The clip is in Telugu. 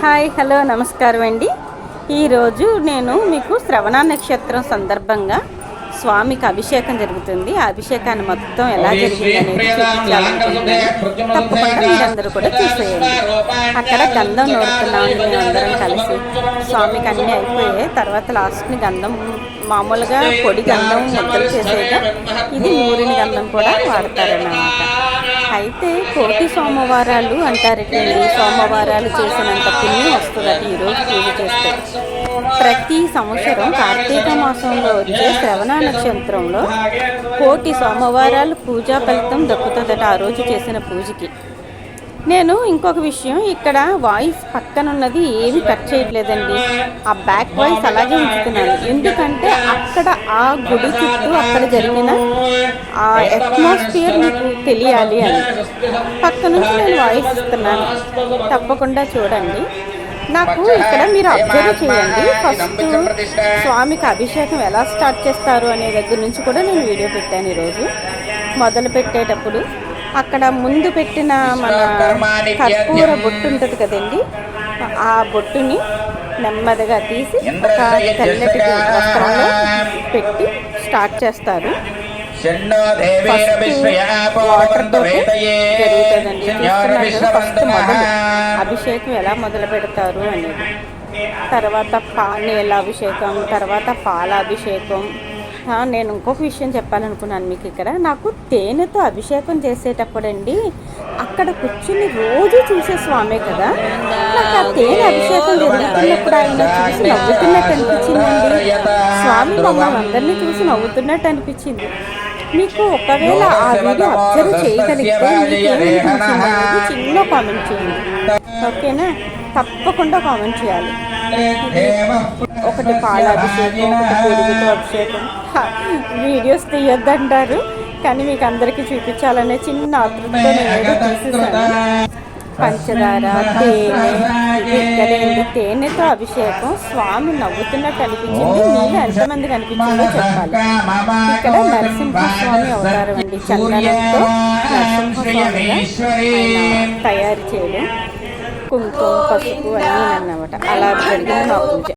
హాయ్ హలో నమస్కారం అండి. ఈరోజు నేను మీకు శ్రవణ నక్షత్రం సందర్భంగా స్వామికి అభిషేకం జరుగుతుంది. ఆ అభిషేకాన్ని మొత్తం ఎలా జరిగింది అనేది చూపించాలనుకుంటున్నాను తప్పకుండా మీరందరూ కూడా చూసేయండి అక్కడ గంధం నోడుతున్నామండి మేమందరం కలిసి. స్వామికి అన్నీ అయిపోయాయి. తర్వాత లాస్ట్ని గంధం మామూలుగా పొడి గంధం ముద్దలు చేసేగా ఇది నూరిన గంధం కూడా వాడతారన్నమాట. అయితే కోటి సోమవారాలు అంటారటండి సోమవారాలు చేసినంత పుణ్యం వస్తుందట ఈరోజు పూజ చేస్తే. ప్రతి సంవత్సరం కార్తీక మాసంలో వచ్చే శ్రవణ నక్షత్రంలో కోటి సోమవారాలు పూజా ఫలితం దక్కుతుందట ఆ రోజు చేసిన పూజకి. నేను ఇంకొక విషయం ఇక్కడ వాయిస్ పక్కన ఉన్నది ఏమి కట్ చేయట్లేదండి. ఆ బ్యాక్ వాయిస్ అలాగే ఉంచుతున్నాను. ఎందుకంటే అక్కడ ఆ గుడి చుట్టూ అక్కడ జరిగిన ఆ అట్మాస్ఫియర్ మీకు తెలియాలి అని. పక్క నుంచి నేను వాయిస్ ఇస్తున్నాను తప్పకుండా చూడండి. నాకు ఇక్కడ మీరు అబ్జర్వ్ చేయండి. ఫస్ట్ స్వామికి అభిషేకం ఎలా స్టార్ట్ చేస్తారు అనే దగ్గర నుంచి కూడా నేను వీడియో పెట్టాను ఈరోజు. మొదలు పెట్టేటప్పుడు అక్కడ ముందు పెట్టిన మన కర్పూర బొట్టు ఉంటుంది కదండి ఆ బొట్టుని నెమ్మదిగా తీసి ఒక తెల్లటి వస్త్రంలో పెట్టి స్టార్ట్ చేస్తారు. ఫస్ట్ మొదలు అభిషేకం ఎలా మొదలు పెడతారు అనేది తర్వాత పా నీళ్ళ అభిషేకం తర్వాత పాల అభిషేకం నేను ఇంకొక విషయం చెప్పాలనుకున్నాను మీకు ఇక్కడ. నాకు తేనెతో అభిషేకం చేసేటప్పుడండి అక్కడ కూర్చుని రోజు చూసే స్వామే కదా. నాకు ఆ తేనె అభిషేకం జరుగుతున్నప్పుడు ఆయన చూసి నవ్వుతున్నట్టు అనిపించిందండి. స్వామి మమ్మల్ని అందరినీ చూసి నవ్వుతున్నట్టు అనిపించింది. మీకు ఒకవేళ ఆ వీడియో అబ్జర్వ్ చేయగలిగితే చిన్న కామెంట్ చేయండి. ఓకేనా? తప్పకుండా కామెంట్ చేయాలి. ఒకటి పాల అభిషేకం ఒకటి పెరుగుతో అభిషేకం. వీడియోస్ తీయొద్దంటారు కానీ మీకు అందరికీ చూపించాలనే చిన్న ఆతృతతో నేనేదో తీసేసాను పంచదార తేనె ఇక్కడేంటి తేనెతో అభిషేకం స్వామి నవ్వుతున్నట్టు అనిపించింది. మీరు ఎంతమంది కనిపించిందో చెప్పాలి. ఇక్కడ నరసింహస్వామి అవతారం అండి. చందనంతో నరసింహస్వామిగా తయారు చేయడం. కుంకుమ పసుపు అన్నీ అన్నమాట అలా జరిగింది మా పూజ.